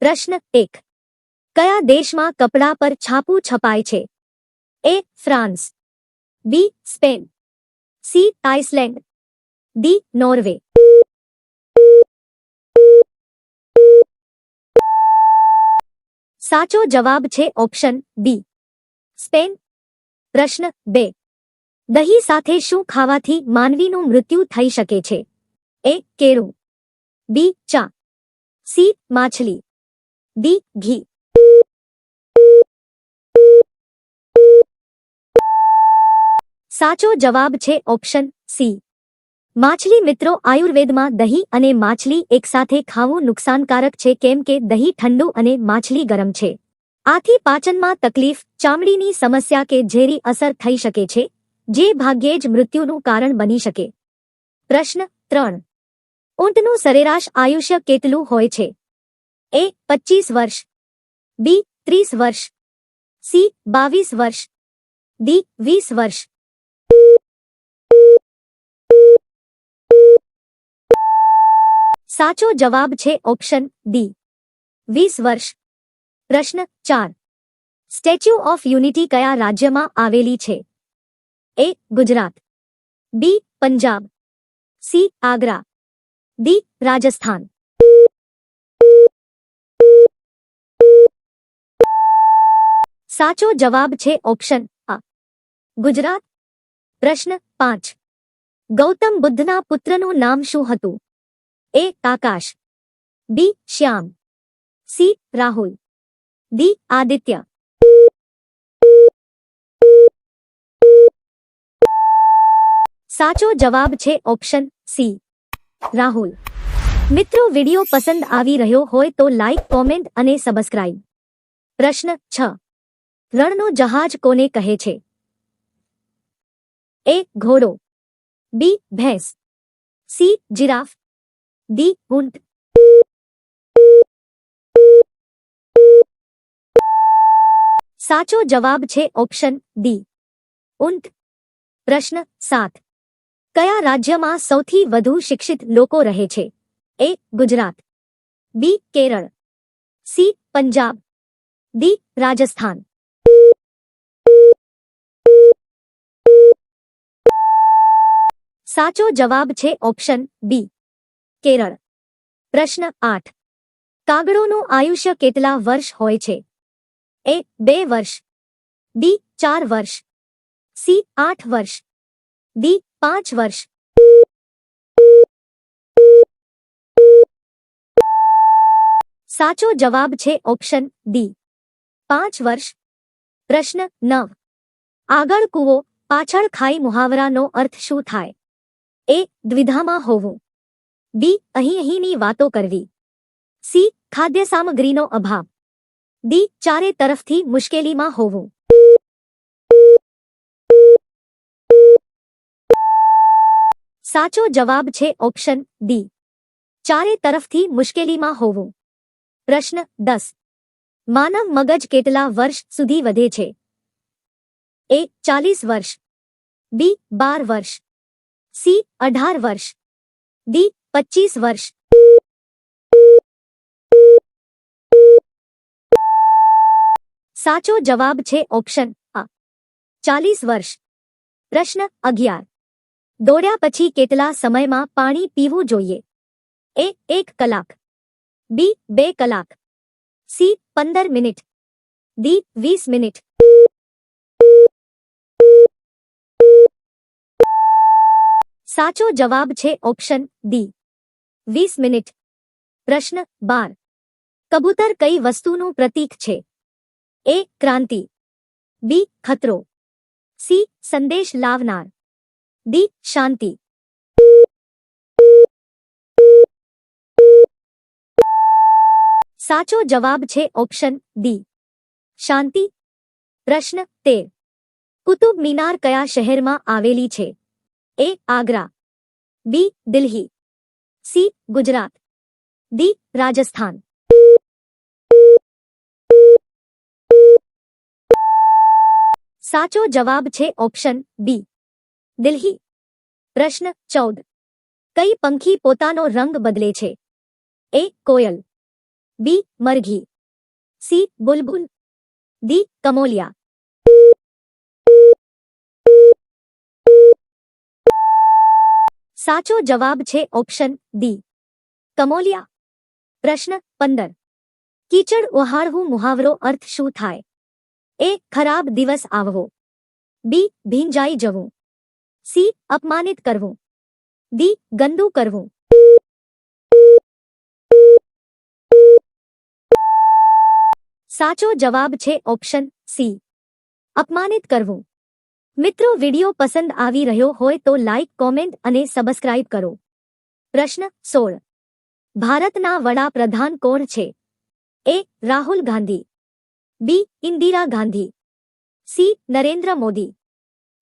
પ્રશ્ન એક. કયા દેશમાં કપડા પર છાપું છપાય છે? A. France. B. Spain. C. Iceland. D. Norway. સાચો જવાબ છે ઓપ્શન બી. સ્પેન. પ્રશ્ન બે. દહીં સાથે શું ખાવાથી માનવીનું મૃત્યુ થઈ શકે છે? એ. કેળું. બી. ચા. સી. માછલી. ડી ઘી સાચો જવાબ છે ઓપ્શન સી માછલી મિત્રો આયુર્વેદમાં દહીં અને માછલી એકસાથે ખાવું નુકસાનકારક છે કેમ કે દહીં ઠંડુ અને માછલી ગરમ છે। આથી પાચનમાં તકલીફ, ચામડીની સમસ્યા કે ઝેરી અસર થઈ શકે છે, જે ભાગ્યે જ મૃત્યુનું કારણ બની શકે। પ્રશ્ન ત્રણ. ઊંટનું સરેરાશ આયુષ્ય કેટલું હોય છે? એ પચીસ વર્ષ. બી ત્રીસ વર્ષ. સી બાવીસ વર્ષ. ડી વીસ વર્ષ. સાચો જવાબ છે ઓપ્શન ડી. વીસ વર્ષ. પ્રશ્ન ચાર. સ્ટેચ્યુ ઓફ યુનિટી કયા રાજ્યમાં આવેલી છે? A Gujarat. B Punjab. C Agra. D Rajasthan. સાચો જવાબ છે ઓપ્શન આ. ગુજરાત. પ્રશ્ન પાંચ. ગૌતમ બુદ્ધના પુત્રનું નામ શું હતું? A Akash. B Shyam. C Rahul. D Aditya. સાચો જવાબ છે ઓપ્શન સી. રાહુલ. મિત્રો, વિડિયો પસંદ આવી રહ્યો હોય તો લાઇક કોમેન્ટ અને સબસ્ક્રાઇબ. પ્રશ્ન છ. રણનો જહાજ કોને કહે છે? એ, ઘોડો. બી, ભેંસ. C, giraffe. ડી, ઊંટ. સાચો જવાબ છે ઓપ્શન ડી. ઊંટ. પ્રશ્ન સાત. કયા રાજ્યમાં સૌથી વધુ શિક્ષિત લોકો રહે છે? A, Gujarat. B, Kerala. C, Punjab. D, Rajasthan. સાચો જવાબ છે ઓપ્શન બી. કેરળ. પ્રશ્ન આઠ. કાગડોનું આયુષ્ય કેટલા વર્ષ હોય છે? એ બે વર્ષ. બી ચાર વર્ષ. સી આઠ વર્ષ. ડી પાંચ વર્ષ. સાચો જવાબ છે ઓપ્શન ડી. પાંચ વર્ષ. પ્રશ્ન નવ. આગળ કૂવો, પાછળ ખાઈ મુહાવરાનો અર્થ શું થાય? એ દ્વિધામાં હોવું. બી, અહીં અહીંની વાતો કરવી. સી ખાદ્ય સામગ્રીનો અભાવ. ડી, ચારે તરફથી મુશ્કેલીમાં હોવું. સાચો જવાબ છે ઓપ્શન ડી. ચારે તરફથી મુશ્કેલીમાં હોવું. પ્રશ્ન દસ. માનવ મગજ કેટલા વર્ષ સુધી વધે છે? એ ચાલીસ વર્ષ. બી, બાર વર્ષ. સી અઢાર વર્ષ ડી પચીસ વર્ષ સાચો જવાબ છે ઓપ્શન આ ચાલીસ વર્ષ પ્રશ્ન અગિયાર દોડ્યા પછી કેટલા સમયમાં પાણી પીવું જોઈએ એ એક કલાક બી બે કલાક સી પંદર મિનિટ ડી વીસ મિનિટ સાચો જવાબ છે ઓપ્શન ડી. વીસ મિનિટ. પ્રશ્ન બાર. કબૂતર કઈ વસ્તુનું પ્રતીક છે? એ ક્રાંતિ. બી ખતરો. સી સંદેશ લાવનાર. ડી શાંતિ. સાચો જવાબ છે ઓપ્શન ડી. શાંતિ. પ્રશ્ન તેર. કુતુબ મિનાર કયા શહેરમાં આવેલી છે? A Agra. B Delhi C Gujarat D Rajasthan સાચો જવાબ છે ઓપ્શન બી દિલ્હી પ્રશ્ન ચૌદ કઈ પંખી પોતાનો રંગ બદલે છે એ કોયલ બી મરઘી સી બુલબુલ ડી કમોલિયા સાચો જવાબ છે ઓપ્શન ડી કમોલિયા પ્રશ્ન પંદર કીચડ ઓહાળવું મુહાવરો અર્થ શું થાય એ ખરાબ દિવસ આવવો બી ભીંજાઈ જવું સી અપમાનિત કરવું ડી ગંદુ કરવું સાચો જવાબ છે ઓપ્શન સી અપમાનિત કરવું મિત્રો, વિડિયો પસંદ આવી રહ્યો હોય તો લાઇક કોમેન્ટ અને સબસ્ક્રાઇબ કરો. પ્રશ્ન સોળ. ભારતના વડાપ્રધાન કોણ છે? A Rahul Gandhi. B, Indira Gandhi. C, Narendra Modi.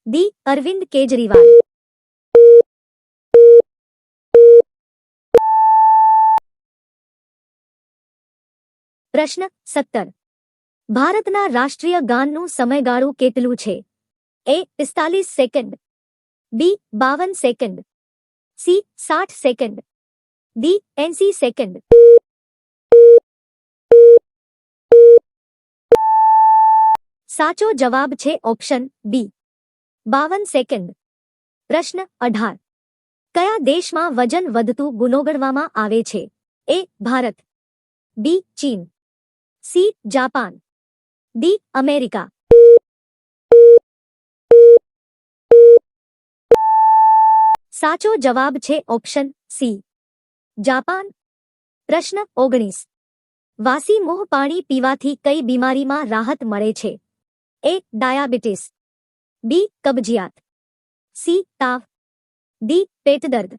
D, Arvind Kejriwal. પ્રશ્ન સત્તર. ભારતના રાષ્ટ્રીય ગાનનું સમયગાળું કેટલું છે? એ પિસ્તાલીસ સેકન્ડ બી બાવન સેકન્ડ સી સાઠ સેકન્ડ ડી એંસી સેકન્ડ સાચો જવાબ છે ઓપ્શન બી બાવન સેકન્ડ પ્રશ્ન અઢાર. કયા દેશમાં વજન વધતું ગુનોગણવામાં આવે છે? એ ભારત. બી ચીન. C Japan. D America. સાચો જવાબ છે ઓપ્શન સી. જાપાન. પ્રશ્ન ઓગણીસ. વાસી મોહ પાણી પીવાથી કઈ બીમારીમાં રાહત મળે છે? એ. ડાયાબિટીસ. બી. કબજિયાત. સી. તાવ. ડી. પેટ દર્દ.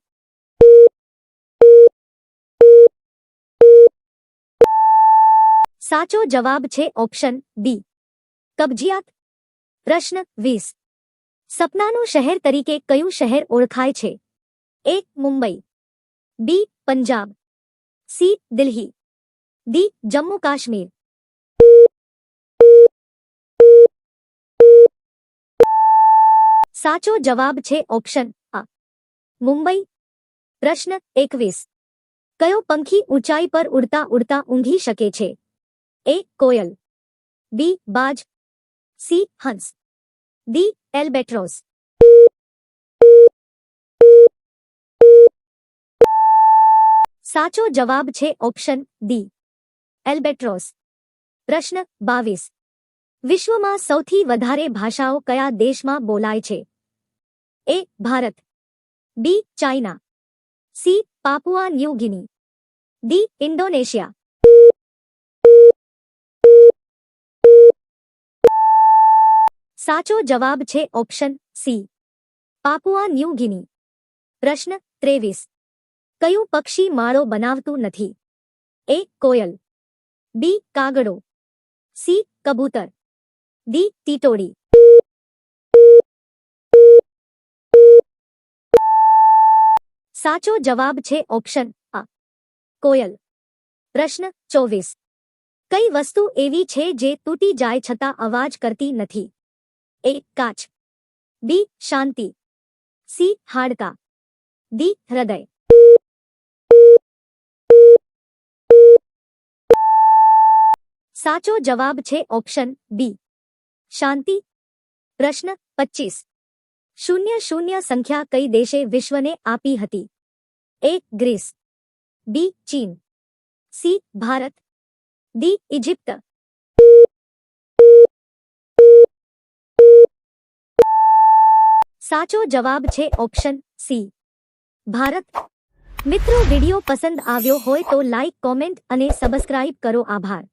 સાચો જવાબ છે ઓપ્શન બી. કબજિયાત. પ્રશ્ન વીસ. સપનાનું શહેર તરીકે કયું શહેર ઓળખાય છે? A Mumbai. B Punjab. C Delhi. D Jammu Kashmir. સાચો જવાબ છે ઓપ્શન આ મુંબઈ. પ્રશ્ન એકવીસ. કયો પંખી ઊંચાઈ પર ઉડતા ઉડતા ઊંઘી શકે છે? એ કોયલ. બી બાજ. સી હંસ. ડી એલ્બેટ્રોસ સાચો જવાબ છે ઓપ્શન ડી. એલ્બેટ્રોસ પ્રશ્ન બાવીસ. વિશ્વમાં સૌથી વધારે ભાષાઓ કયા દેશમાં બોલાય છે? A, Bharat. B, China. C, Papua New Guinea. D, Indonesia. સાચો જવાબ છે option C. Papua New Guinea. પ્રશ્ન ત્રેવીસ. કયું પક્ષી માળો બનાવતું નથી? એ કોયલ. બી કાગડો. સી કબૂતર. ડી ટીટોડી સાચો જવાબ છે ઓપ્શન આ. કોયલ. પ્રશ્ન ચોવીસ. કઈ વસ્તુ એવી છે જે તૂટી જાય છતાં અવાજ કરતી નથી? એ કાચ બી શાંતિ સી હાડકા ડી હૃદય સાચો જવાબ છે ઓપ્શન બી શાંતિ પ્રશ્ન પચીસ શૂન્ય શૂન્ય સંખ્યા કઈ દેશે વિશ્વને આપી હતી એ ગ્રીસ બી ચીન સી ભારત ડી ઇજિપ્ત સાચો જવાબ છે ઓપ્શન સી. ભારત. મિત્રો, વિડિયો પસંદ આવ્યો હોય તો લાઈક, કોમેન્ટ અને સબસ્ક્રાઇબ કરો. આભાર.